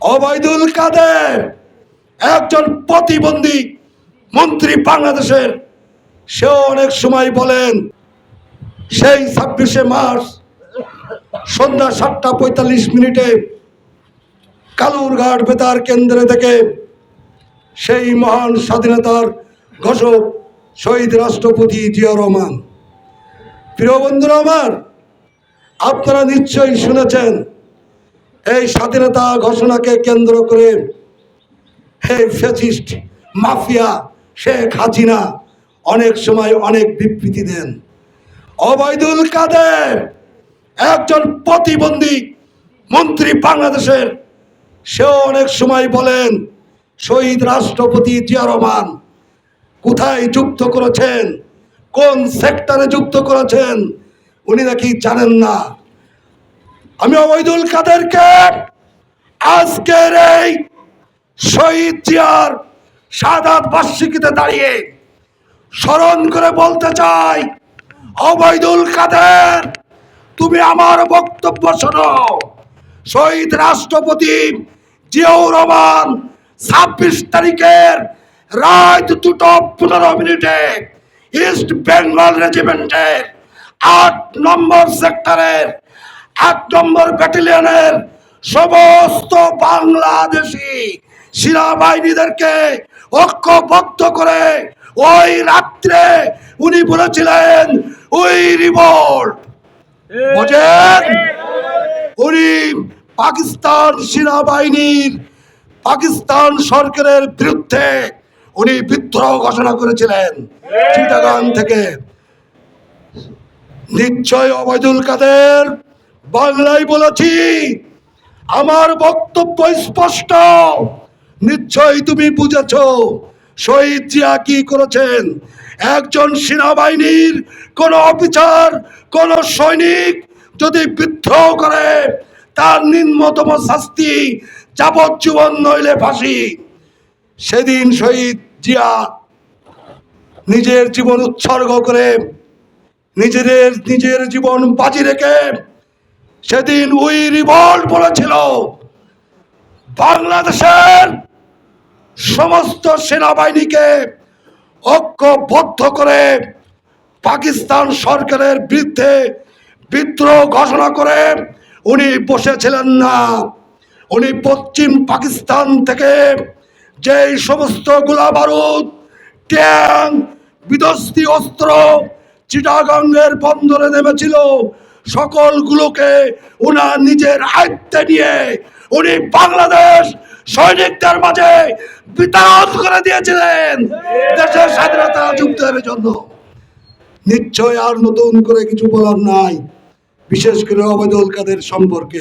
অবৈদুল কাদের, একজন প্রতিবন্ধী মন্ত্রী বাংলাদেশের। সেও অনেক সময় বলেন, সেই ছাব্বিশে মার্চ সন্ধ্যা সাতটা পঁয়তাল্লিশ মিনিটে কালুরঘাট বেতার কেন্দ্র থেকে সেই মহান স্বাধীনতার ঘোষক শহীদ রাষ্ট্রপতি জিয়া রহমান। প্রিয় বন্ধুরা আমার, আপনারা নিশ্চয়ই শুনেছেন এই স্বাধীনতা ঘোষণাকে কেন্দ্র করে হে ফেসিস্ট মাফিয়া শেখ হাসিনা অনেক সময় অনেক বিবৃতি দেন। অবৈদুল কাদের একজন প্রতিবন্ধী মন্ত্রী বাংলাদেশের, সেও অনেক সময় বলেন, শহীদ রাষ্ট্রপতি জিয়া কোথায় যুক্ত করেছেন, কোন সেক্টরে যুক্ত করেছেন, উনি নাকি জানেন না। আমি অবৈদুল কাদেরকে আজকের এই শহীদ জিয়ার সাদাত বার্ষিকীতে দাঁড়িয়ে স্মরণ করে বলতে চাই, অবৈদুল কাদের, তুমি আমার বক্তব্য শোনো। শহীদ রাষ্ট্রপতি জিয়াউর রহমান ছাব্বিশ তারিখের রাত দুটো পনেরো মিনিটে ইস্ট বেঙ্গল রেজিমেন্টের আট নম্বর সেক্টরের এক নম্বর ব্যাটালিয়নের সমস্ত বাংলাদেশি সেনাবাহিনীদেরকে ঐক্যবদ্ধ করে ওই রাত্রে উনি বলেছিলেন ওই রিভোল্ট বোঝেন? উনি পাকিস্তান সেনাবাহিনীর পাকিস্তান সরকারের বিরুদ্ধে উনি বিদ্রোহ ঘোষণা করেছিলেন। চিটাগাং থেকে নিশ্চয় অবৈদুল কাদের বাংলায় বলেছি, আমার বক্তব্য স্পষ্ট। নিশ্চয় তুমি বুঝেছ, শহীদ জিয়া কি করেছেন? একজন সেনাবাহিনীর কোন অফিসার, কোন সৈনিক যদি বিদ্রোহ করে, তার নিম্নতম শাস্তি যাবজ্জীবন নইলে ফাঁসি। সেদিন শহীদ জিয়া নিজের জীবন উৎসর্গ করে, নিজেদের, নিজের জীবন বাজি রেখে সেদিন উই রিভল্ট বলেছিল, বাংলাদেশের সমস্ত সেনাবাহিনীকে ঐক্যবদ্ধ করে পাকিস্তান সরকারের বিরুদ্ধে বিদ্রোহ ঘোষণা করে উনি বসেছিলেন না। উনি পশ্চিম পাকিস্তান থেকে যে সমস্ত গোলা বারুদ ট্যাং, বিধ্বস্তি অস্ত্র চিটাগাঙ্গের বন্দরে নেমেছিল সকলগুলোকে ওনার নিজের আয়ত্তে নিয়ে উনি বাংলাদেশ সৈনিকদের মাঝে বিতরণ করে দিয়েছিলেন দেশের স্বাধীনতা যুক্ত হবে জন্য। নিশ্চয় আর নতুন করে কিছু বলার নাই, বিশেষ করে অবৈধ কাদের সম্পর্কে।